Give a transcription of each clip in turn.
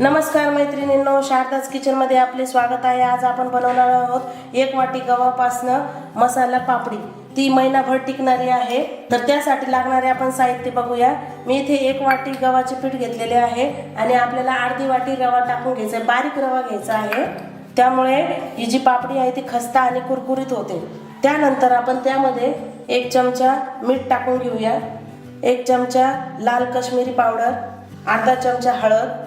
नमस्कार मैत्रिणींनो शारदाच किचनमध्ये आपले स्वागत आहे. आज आपण बनवणार आहोत एक वाटी गव्हापासनं मसाला पापडी. ती महिनाभर टिकणारी आहे. तर त्यासाठी लागणारे आपण साहित्य बघूया. मी इथे एक वाटी गव्हाचे पीठ घेतलेले आहे आणि आपल्याला अर्धी वाटी रवा टाकून घ्यायचा आहे. बारीक रवा घ्यायचा आहे. त्यामुळे ही जी पापडी आहे ती खस्ता आणि कुरकुरीत होते. त्यानंतर आपण त्यामध्ये एक चमचा मीठ टाकून घेऊया. एक चमचा लाल काश्मीरी पावडर अर्धा चमचा हळद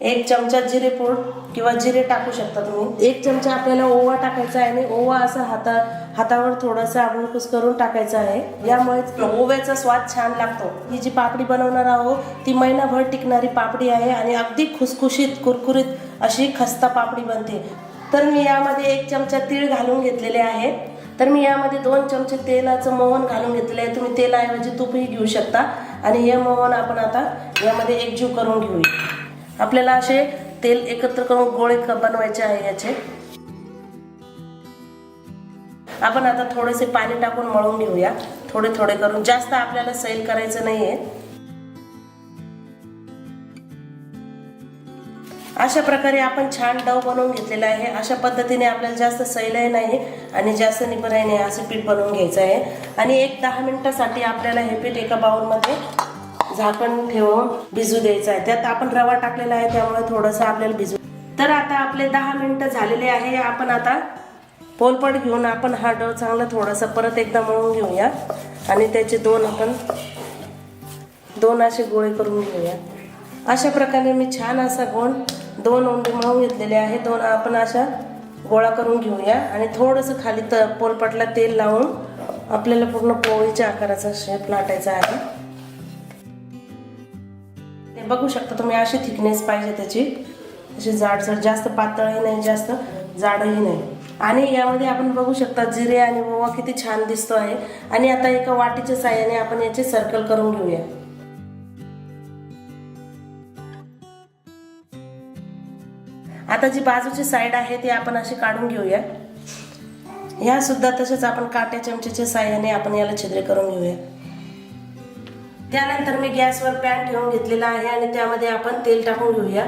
एक चमचा जिरे पूड किंवा जिरे टाकू शकता तुम्ही. एक चमचा आपल्याला ओवा टाकायचा आहे आणि ओवा असा हाता हातावर थोडासा आपण करून टाकायचा आहे. यामुळे ओव्याचा स्वाद छान लागतो. ही जी पापडी बनवणार आहोत ती महिनाभर टिकणारी पापडी आहे आणि अगदी खुसखुशीत कुरकुरीत अशी खस्ता पापडी बनते. तर मी यामध्ये एक चमचा तीळ घालून घेतलेले आहे. तर मी यामध्ये दोन चमचे तेलाचं मोहन घालून घेतले आहे. तुम्ही तेलाऐवजी तूपही घेऊ शकता. आणि हे मोहन आपण आता यामध्ये एकजीव करून घेऊया. आपल्याला असे तेल एकत्र करून गोळे बनवायचे आहे याचे. आपण आता थोडेसे पाणी टाकून मळून घेऊया. थोडे थोडे करून. जास्त आपल्याला सैल करायचं नाहीये. अशा प्रकारे आपण छान डव बनवून घेतलेला आहे. अशा पद्धतीने आपल्याला जास्त सैलही नाही आणि जास्त निबरही नाही असं पीठ बनवून घ्यायचं आहे. आणि एक दहा मिनिटासाठी आपल्याला हे पीठ एका बाउलमध्ये झाकण ठेवून भिजू द्यायचं आहे. त्यात आपण रवा टाकलेला आहे त्यामुळे थोडंसं आपल्याला भिजू तर आता आपले दहा मिनिटं झालेले आहे. आपण आता पोलपट घेऊन आपण हा डव चांगला थोडासा परत एकदा मळून घेऊया. आणि त्याचे दोन आपण दोन असे गोळे करून घेऊया. अशा प्रकारे मी छान असा गोण दोन उंडे मळून घेतलेले आहे. दोन आपण अशा गोळा करून घेऊया. आणि थोडंसं खाली त पोलपटला तेल लावून आपल्याला पूर्ण पोळीच्या आकाराचा शेप लाटायचा आहे. ते बघू शकता तुम्ही अशी थिकनेस पाहिजे त्याची. अशी जाडसर जास्त पातळही नाही जास्त जाडही नाही. आणि यामध्ये आपण बघू शकता जिरे आणि ओवा किती छान दिसतो आहे. आणि आता एका वाटीच्या साह्याने आपण याचे सर्कल करून घेऊया. आता जी बाजूची साईड आहे ती आपण अशी काढून घेऊया. ह्या सुद्धा तसेच आपण काट्या चमचेच्या साह्याने आपण याला छिद्रे करून घेऊया. त्यानंतर मी गॅसवर पॅन ठेवून घेतलेला आहे आणि त्यामध्ये आपण तेल टाकून घेऊया.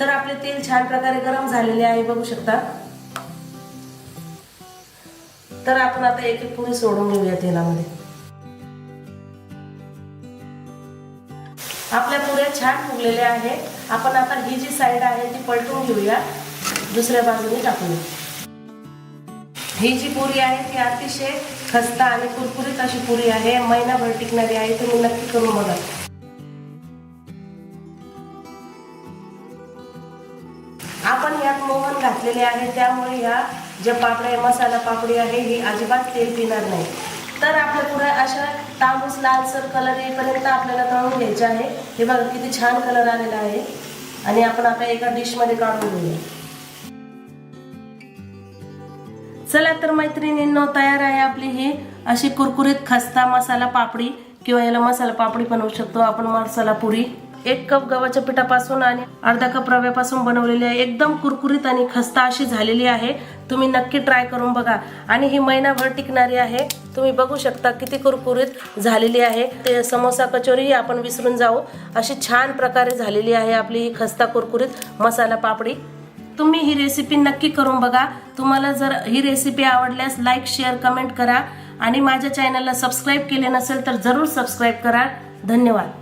तर आपले तेल छान प्रकारे गरम झालेले आहे बघू शकता. तर आपण आता एक एक पुरी सोडून घेऊया तेलामध्ये. आपल्या पुऱ्या छान फुगलेल्या आहे आपण आता ही जी साईड आहे ती पलटून घेऊया. दुसऱ्या बाजूने टाकूया. ही जी पुरी आहे ती अतिशय खस्ता आणि कुरकुरीत अशी पुरी आहे. महिनाभर टिकणारी आहे. तुम्ही नक्की करून बघा. आपण यात मोहन घातलेले आहे. त्यामुळे ह्या ज्या पापड्या मसाला पापडी आहे ही अजिबात तेल पिणार नाही. तर आपल्या पुढे अशा तांबूस लालसर कलर येईपर्यंत आपल्याला तळून घ्यायचे आहे. हे बघा किती छान कलर आलेला आहे. आणि आपण आता एका डिशमध्ये काढून घेऊया. चला तर मैत्रिणींनो तयार आहे आपली ही अशी कुरकुरीत खस्ता मसाला पापडी किंवा याला मसाला पापडी बनवू शकतो. आपण मसाला पुरी एक कप गव्हाच्या पिठापासून आणि अर्धा कप रव्यापासून बनवलेली आहे. एकदम कुरकुरीत आणि खस्ता अशी झालेली आहे. तुम्ही नक्की ट्राय करून बघा. आणि ही महिनाभर टिकणारी आहे. तुम्ही बघू शकता किती कुरकुरीत झालेली आहे. ते समोसा कचोरी आपण विसरून जाऊ. अशी छान प्रकारे झालेली आहे आपली ही खस्ता कुरकुरीत मसाला पापडी. तुम्ही ही रेसिपी नक्की करून बघा. तुम्हाला जर ही रेसिपी आवडल्यास लाईक शेअर कमेंट करा. आणि माझ्या चॅनलला सबस्क्राईब केले नसेल तर जरूर सबस्क्राईब करा. धन्यवाद.